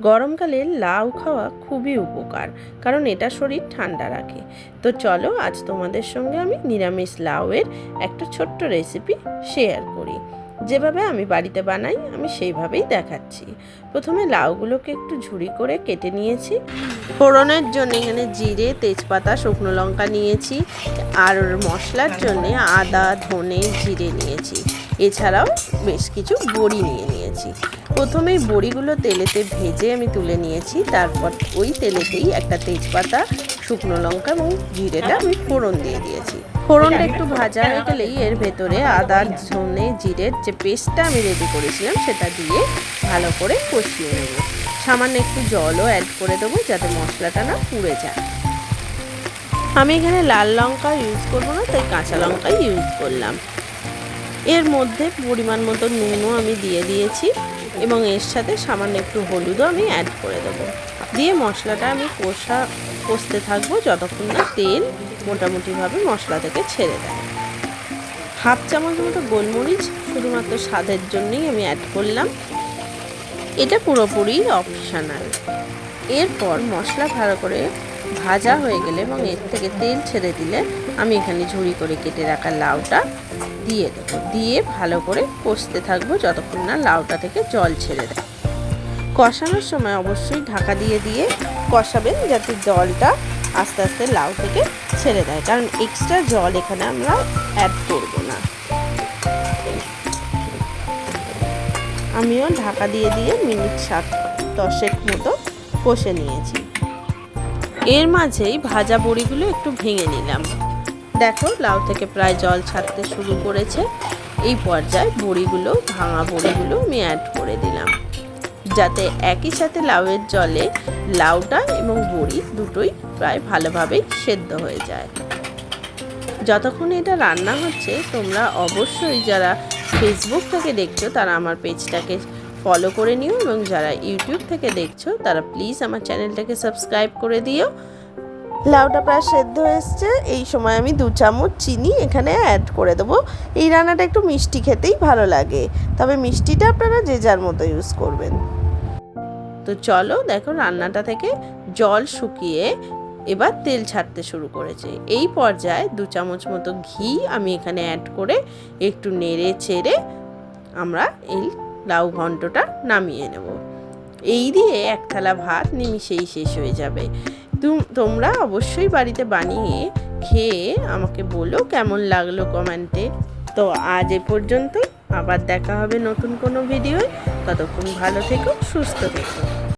গরমকালে লাউ খাওয়া খুবই উপকার, কারণ এটা শরীর ঠান্ডা রাখে। তো চলো আজ তোমাদের সঙ্গে আমি নিরামিষ লাউয়ের একটা ছোট্ট রেসিপি শেয়ার করি। যেভাবে আমি বাড়িতে বানাই, আমি সেইভাবেই দেখাচ্ছি। প্রথমে লাউগুলোকে একটু ঝুড়ি করে কেটে নিয়েছি। ফোড়নের জন্য এখানে জিরে, তেজপাতা, শুকনো লঙ্কা নিয়েছি আর মশলার জন্য আদা, ধনে, জিরে নিয়েছি। এছাড়াও বেশ কিছু বড়ি নিয়ে নিয়েছি। প্রথমেই বড়িগুলো তেলেতে ভেজে আমি তুলে নিয়েছি। তারপর ওই তেলেতেই একটা তেজপাতা, শুকনো লঙ্কা এবং জিরেটা আমি ফোড়ন দিয়ে দিয়েছি। ফোড়নটা একটু ভাজা হয়ে গেলেই এর ভেতরে আদা, ধনে, জিরের যে পেস্টটা আমি রেডি করেছিলাম, সেটা দিয়ে ভালো করে কষিয়ে নেব। সামান্য একটু জলও অ্যাড করে দেবো যাতে মশলাটা না পুড়ে যায়। আমি এখানে লাল লঙ্কা ইউজ করব না, তাই কাঁচা লঙ্কাই ইউজ করলাম। এর মধ্যে পরিমাণ মতো নুনও আমি দিয়ে দিয়েছি। এবং এর সাথে সামান্য একটু হলুদও আমি অ্যাড করে দেবো। দিয়ে মশলাটা আমি কষা, কষতে থাকব যতক্ষণ না তেল মোটামুটিভাবে মশলা থেকে ছেড়ে দেয়। হাফ চামচ মতো গোলমরিচ শুধুমাত্র স্বাদের জন্যই আমি অ্যাড করলাম। এটা পুরোপুরি অপশনাল এরপর মশলা ভালো করে ভাজা হয়ে গেলে এবং এর থেকে তেল ছেড়ে দিলে আমি এখানে ঝুড়ি করে কেটে রাখা লাউটা দিয়ে দেবো। দিয়ে ভালো করে কষতে থাকব যতক্ষণ না লাউটা থেকে জল ছেড়ে দেয়। কষানোর সময় অবশ্যই ঢাকা দিয়ে দিয়ে কষাবেন যাতে জলটা আস্তে আস্তে লাউ থেকে ছেড়ে দেয়। কারণ এক্সট্রা জল এখানে আমরা অ্যাড করব না। আমিও ঢাকা দিয়ে দিয়ে মিনিট সাত দশেক মতো কষে নিয়েছি। এর মাঝেই ভাজা বড়িগুলো একটু ভেঙে নিলাম। দেখো, লাউ থেকে প্রায় জল ছাড়তে শুরু করেছে। এই পর্যায়ে বড়িগুলো, ভাঙা বড়িগুলো আমি অ্যাড করে দিলাম। যাতে একই সাথে লাউয়ের জলে লাউটা এবং বড়ি দুটোই প্রায় ভালোভাবেই সেদ্ধ হয়ে যায়। যতক্ষণ এটা রান্না হচ্ছে, তোমরা অবশ্যই যারা ফেসবুক থেকে দেখছ, তারা আমার পেজটাকে ফলো করে নিও এবং যারা ইউটিউব থেকে দেখছ, তারা প্লিজ আমার চ্যানেলটাকে সাবস্ক্রাইব করে দিও। লাউটা প্রায় সেদ্ধ এসছে। এই সময় আমি দু চামচ চিনি এখানে অ্যাড করে দেবো। এই রান্নাটা একটু মিষ্টি খেতেই ভালো লাগে। তবে মিষ্টিটা আপনারা যে যার মতো ইউজ করবেন। তো চলো দেখো রান্নাটা থেকে জল শুকিয়ে এবার তেল ছাড়তে শুরু করেছে। এই পর্যায়ে দু চামচ মতো ঘি আমি এখানে অ্যাড করে একটু নেড়ে চেড়ে আমরা এই লাউ ঘন্টটা নামিয়ে নেব। এই দিয়ে এক থালা ভাত নিমিশেই শেষ হয়ে যাবে। তোমরা অবশ্যই বাড়িতে বানিয়ে খেয়ে আমাকে বলো কেমন লাগল কমেন্টে। তো আজ এ পর্যন্ত আবার দেখা হবে নতুন কোনো ভিডিওয়। ততক্ষণ ভালো থেকো, সুস্থ থেকো।